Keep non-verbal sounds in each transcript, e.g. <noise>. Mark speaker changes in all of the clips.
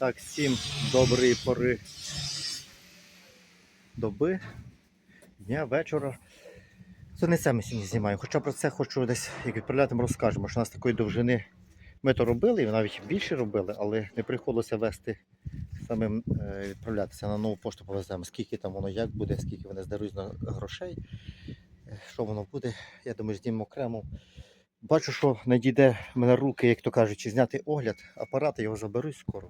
Speaker 1: Так, всім доброї пори доби, дня, вечора. Це не це ми сьогодні знімаємо. Хоча про це хочу десь, як відправляти, ми розкажемо, що у нас такої довжини ми то робили, і навіть більше робили, але не приходилося вести самим е, відправлятися на нову пошту повеземо. Скільки там воно як буде, скільки вони здарують на грошей, е, що воно буде, я думаю, знімемо окремо. Бачу, що надійде в мене руки, як то кажуть, чи зняти огляд, апарати його заберуть скоро.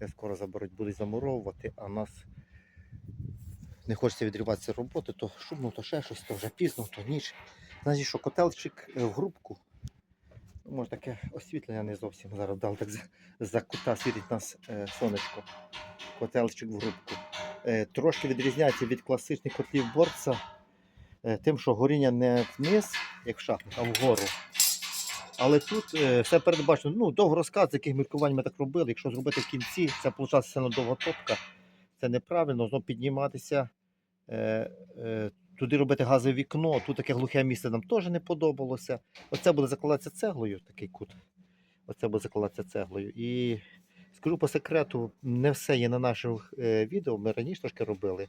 Speaker 1: Я скоро заберуть, будуть замуровувати, а нас не хочеться відриватися роботи, то шумно, то ще щось, то вже пізно, то ніч. Значить, що котелчик е, в грубку. Ну, Може таке освітлення не зовсім зараз дали, так за кута світить нас е, сонечко. Котелчик в грубку. Е, трошки відрізняється від класичних котлів борца е, тим, що горіння не вниз, як в шахтах, а вгору. Але тут е, все передбачено. Ну, довго розказ, з яких міркувань ми так робили. Якщо зробити в кінці, це виходить сильно довга топка. Це неправильно, знову підніматися. Е, е, туди робити газове вікно. Тут таке глухе місце нам теж не подобалося. Оце буде закладатися цеглою, такий кут. Оце буде закладатися цеглою. І скажу по секрету, не все є на наших е, відео. Ми раніше трошки робили.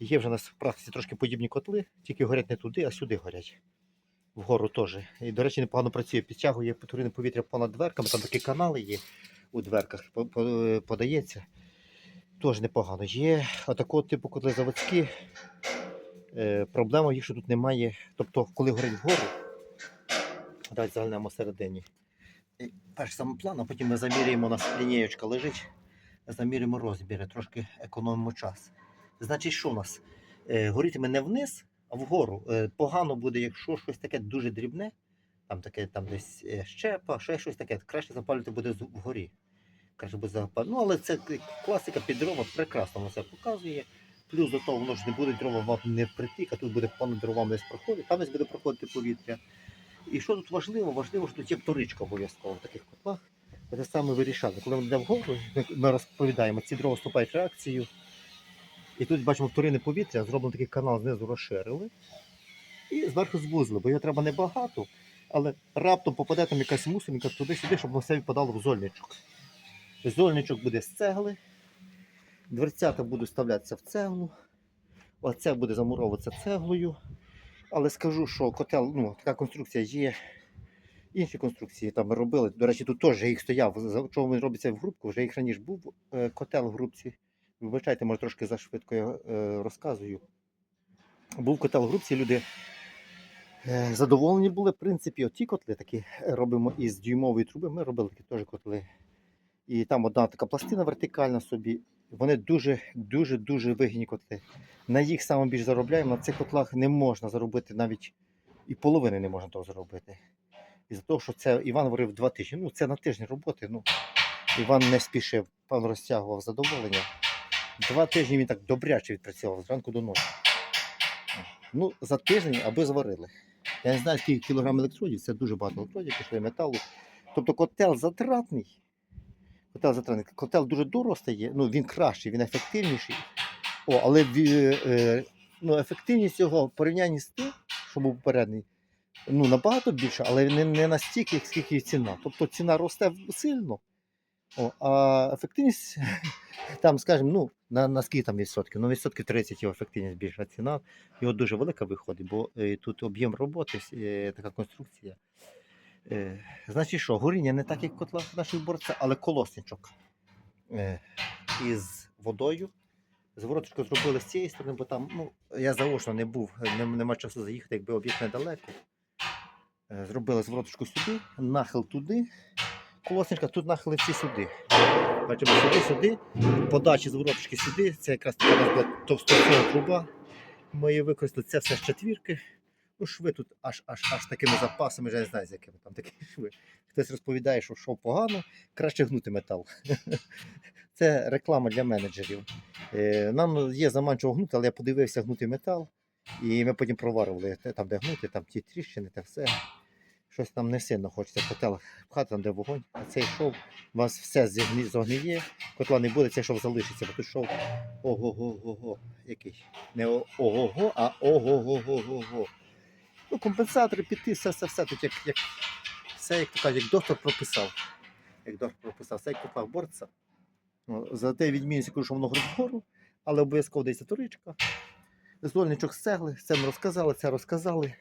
Speaker 1: Є вже у нас в практиці трошки подібні котли, тільки горять не туди, а сюди горять. Вгору теж. І, до речі, непогано працює. Підтягує потурне повітря понад дверками, там такі канали є у дверках, по- подається. Теж непогано. Є отакого типу котли заводські. Е, проблема їх, що тут немає. Тобто, коли горить вгору, давайте загальнемо середині. Перш саме план, а потім ми заміряємо, у нас лінієчка лежить, заміряємо розміри, трошки економимо час. Значить, що у нас? Е, горітиме не вниз, вгору. Е, погано буде, якщо щось таке дуже дрібне, там таке там десь е, щепа, ще щось таке, краще запалювати буде вгорі. Краще буде запалювати. Ну, але це класика під дрова прекрасно воно це показує. Плюс до того, воно ж не буде дрова вам не впритик, а тут буде понад дровами десь проходити, там десь буде проходити повітря. І що тут важливо? Важливо, що тут є вторичка обов'язково в таких котлах. Це саме вирішали. Коли ми йдемо вгору, ми розповідаємо, ці дрова вступають в реакцію. І тут бачимо вторинне повітря, зроблено такий канал знизу розширили. І зверху звузили, бо його треба небагато, але раптом попаде там якась мусоринка туди-сюди, щоб воно все відпадало в зольничок. Зольничок буде з цегли, дверцята будуть вставлятися в цеглу, оце буде замуровуватися цеглою. Але скажу, що котел, ну, така конструкція є. Інші конструкції там робили. До речі, тут теж їх стояв. Чого він робиться в грубку, вже їх раніше був е, котел в грубці. Вибачайте, може трошки зашвидко я е, розказую. Був котел в грубці, люди е, задоволені були. В принципі, оті котли такі робимо із дюймової труби. Ми робили такі теж котли. І там одна така пластина вертикальна собі. Вони дуже, дуже, вигідні котли. На їх саме більш заробляємо. На цих котлах не можна заробити навіть і половини не можна того зробити. І за того, що це Іван говорив два тижні. Ну, це на тиждень роботи. Ну, Іван не спішив, пан розтягував задоволення. Два тижні він так добряче відпрацював зранку до ночі. Ну, за тиждень аби зварили. Я не знаю, скільки кілограм електродів, це дуже багато електродів, пішли металу. Тобто котел затратний. Котел затратний. Котел дуже дорого стає, ну він кращий, він ефективніший. О, але ві- е, ну, ефективність його в порівнянні з тим, що був попередній, ну, набагато більше, але не, не настільки, скільки ціна. Тобто ціна росте сильно. О, а ефективність там, скажімо, ну, на, на скільки там відсотків? Ну, відсотків 30 його ефективність більша ціна. Його дуже велика виходить, бо е, тут об'єм роботи, е, така конструкція. Е, значить, що, горіння не так, як в котлах наших борця, але колосничок е, із водою. Звороточку зробили з цієї сторони, бо там, ну, я заочно не був, не, нема часу заїхати, якби об'єкт недалеко. Е, зробили звороточку сюди, нахил туди, колосничка, тут нахили всі сюди. Бачимо сюди, сюди, подачі звороточки сюди. Це якраз така у нас була товстосова труба. Ми її використали. Це все з четвірки. Ну, шви тут аж аж аж такими запасами, я не знаю, з якими там такі шви. Хтось розповідає, що шов погано, краще гнути метал. <laughs> Це реклама для менеджерів. Е, Нам є заманчиво гнути, але я подивився гнути метал, і ми потім проварювали те, там, де гнути, там ті тріщини та все. Щось там не сильно хочеться в котелах пхати, там де вогонь. А цей шов у вас все зогниє, котла не буде, цей шов залишиться, бо тут шов ого-го-го-го. Який? Не ого-го, а ого-го-го-го-го. Ну, компенсатори, піти, все, все, все. Тут як, як все, як то кажуть, як доктор прописав. Як доктор прописав, все як котлах борця. Ну, За те відмінність, я кажу, що воно вгору, але обов'язково десь туричка. Зольничок з цегли, це ми розказали, це розказали.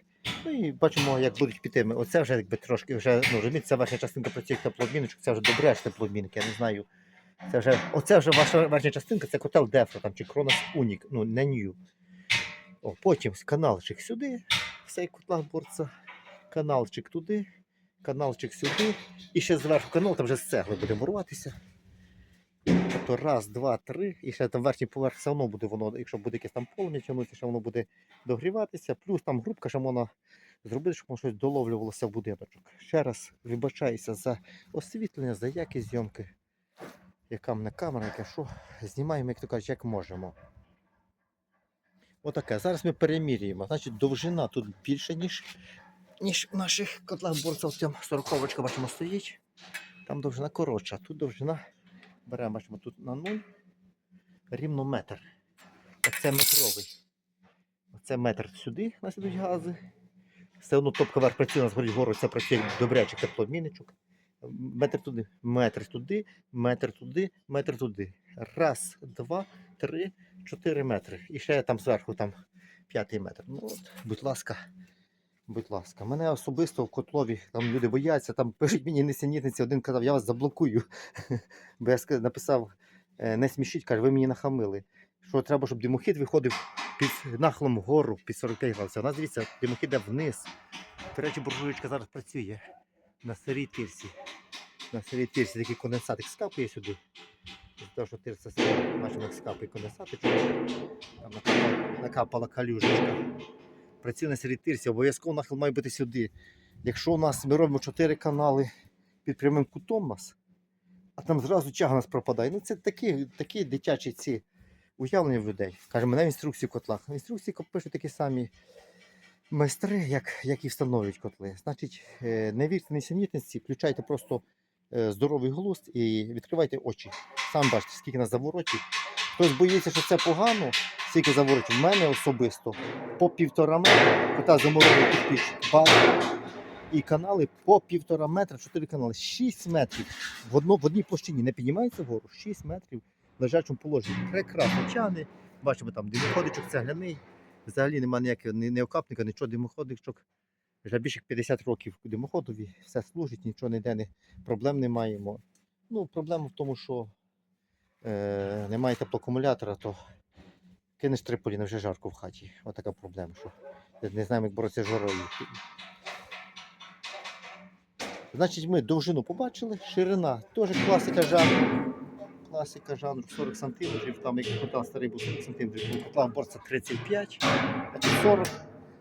Speaker 1: Ну і бачимо, як будуть піти. Оце вже якби трошки вже, ну, розумієте, це верхня частинка працює як теплообмінничок, це вже добряч теплообмінник, я не знаю. Це вже, оце вже ваша верхня частинка, це котел Дефро там, чи Кронос Унік, ну не Нью. О, потім каналчик сюди, цей котла борця, каналчик туди, каналчик сюди. І ще зверху канал, там вже з цегли буде муруватися. Тобто раз, два, три, і ще там верхній поверх все одно буде воно, якщо буде якесь там полум'я тягнутися, ще воно буде догріватися. Плюс там грубка, ще можна зробити, щоб воно щось доловлювалося в будиночок. Ще раз вибачаюся за освітлення, за якість зйомки. Яка мене камера, яке що. Знімаємо, як то кажуть, як можемо. Отаке. Зараз ми перемірюємо. Значить, довжина тут більше, ніж, ніж в наших котлах борців. 40 бачимо стоїть. Там довжина коротша. Тут довжина беремо, бачимо, тут на 0. Рівно метр. Оце метровий. Оце метр сюди нас ідуть гази. Все одно топка верх працює, у нас горить гору, це працює добрячих теплообмінничок. Метр туди, метр туди, метр туди, метр туди. Раз, два, три, чотири метри. І ще там зверху там п'ятий метр. Ну от, будь ласка, будь ласка. Мене особисто в котлові, там люди бояться, там пишуть мені несенітниці, один казав, я вас заблокую. <laughs> Бо я написав, «Е, не смішіть, каже, ви мені нахамили. Що треба, щоб димохід виходив під нахилом вгору, під 45 градусів. У нас дивіться, димохід йде вниз. До речі, буржуєчка зараз працює на сирій тирсі. На сирій тирсі такий конденсатик скапує сюди. З того, що тирса сира, бачимо, скапує конденсатик. Там накапала, накапала калюжечка. Працює на тирсі, обов'язково нахил має бути сюди. Якщо у нас ми робимо 4 канали під прямим кутом нас, а там зразу тяга нас пропадає. Ну це такі, такі дитячі ці уявлення в людей. Кажемо, на інструкції в котлах. В інструкції пишуть такі самі майстри, як, як і встановлюють котли. Значить, е, не вірте несенітниці, включайте просто е, здоровий глузд і відкривайте очі. Сам бачите, скільки нас заворотів. Хтось боїться, що це погано, скільки заворотів. В мене особисто по півтора метра, кота заморозив підпічник, база і канали по півтора метра, чотири канали, 6 метрів в, одно, в одній площині не піднімається вгору, 6 метрів в лежачому положенні. Прекрасно тягне. Бачимо там димоходичок цегляний. Взагалі немає ніякого ні, ні окапника, нічого димоходичок. Вже більше 50 років димоходові, все служить, нічого ніде не, проблем не маємо. Ну, проблема в тому, що е, немає теплоакумулятора, то кинеш триполіна, вже жарко в хаті. Отака проблема, що не знаємо, як боротися з жарою. Значить, ми довжину побачили, ширина теж класика жанру. Класика жанру 40 см, там як котел старий був 40 см, котла борця 35, а тут 40.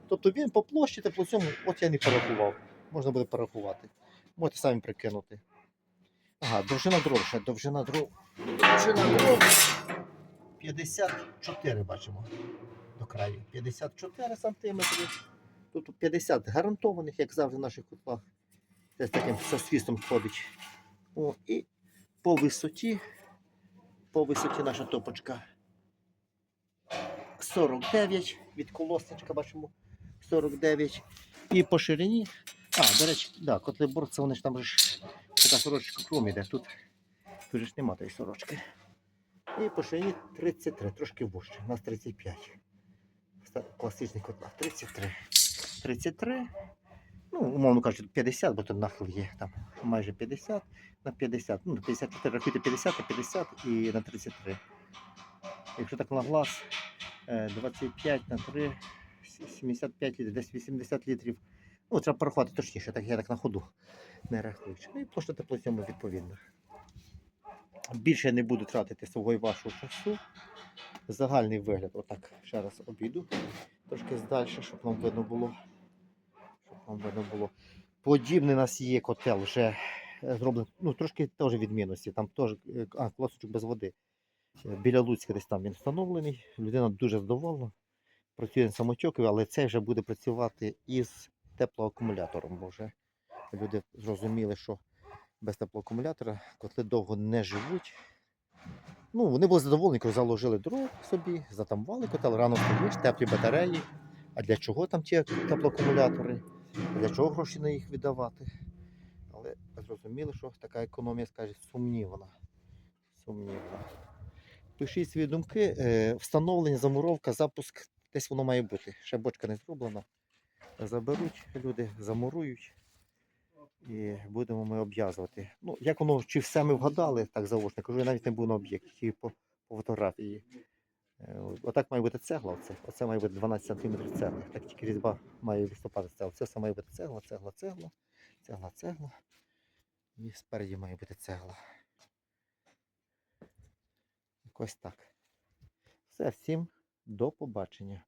Speaker 1: Тобто він по площі та по цьому, от я не порахував. Можна буде порахувати. Можете самі прикинути. Ага, довжина дров довжина дров. Довжина дров 54 бачимо до краю. 54 см. Тобто 50 гарантованих, як завжди в наших котлах. Це з таким сосвістом ходить. О, і по висоті, по висоті наша топочка 49 від колосничка, бачимо 49. І по ширині. А, до речі, да, котли борця, вони ж там ж така сорочка кром іде. Тут, тут ж нема тієї сорочки. І по ширині 33, трошки вужче. У нас 35. Ста- Класичний котлах 33. 33. Ну, умовно кажучи, 50, бо тут нахил є там майже 50 на 50. Ну, на 54 рахуйте 50 на 50 і на 33. Якщо так на глаз, е, 25 на 3, 75 літрів, десь 80 літрів. Ну, треба порахувати точніше, так я так на ходу не рахуючи. Ну і площа теплоцьому відповідно. Більше не буду тратити свого і вашого часу. Загальний вигляд, отак ще раз обійду. Трошки здальше, щоб вам видно було. Щоб вам видно було. Подібний у нас є котел вже е, зроблений, ну трошки теж відмінності. Там теж е, а, класочок без води. Е, Біля Луцька десь там він встановлений. Людина дуже задоволена. Працює на самотьокові, але цей вже буде працювати із теплоакумулятором, бо вже люди зрозуміли, що без теплоакумулятора котли довго не живуть. Ну, вони були задоволені, коли заложили дров собі, затамували котел, рано встаєш, теплі батареї. А для чого там ті теплоакумулятори? Для чого гроші на їх віддавати? Але зрозуміли, що така економія, скаже, сумнівна. Сумнівно. Пишіть свої думки. Е, Встановлення, замуровка, запуск. Десь воно має бути. Ще бочка не зроблена. Заберуть люди, замурують. І будемо ми обв'язувати. Ну, як воно, чи все ми вгадали, так заочно, кажу, я навіть не був на об'єкті, тільки по, по фотографії. Е, Отак має бути цегла. Оце, оце має бути 12 см цегли. Так тільки різьба має виступати цегла. Це все має бути цегла, цегла, цегла, цегла, цегла. І спереді має бути цегла. Якось так. Все, всім до побачення.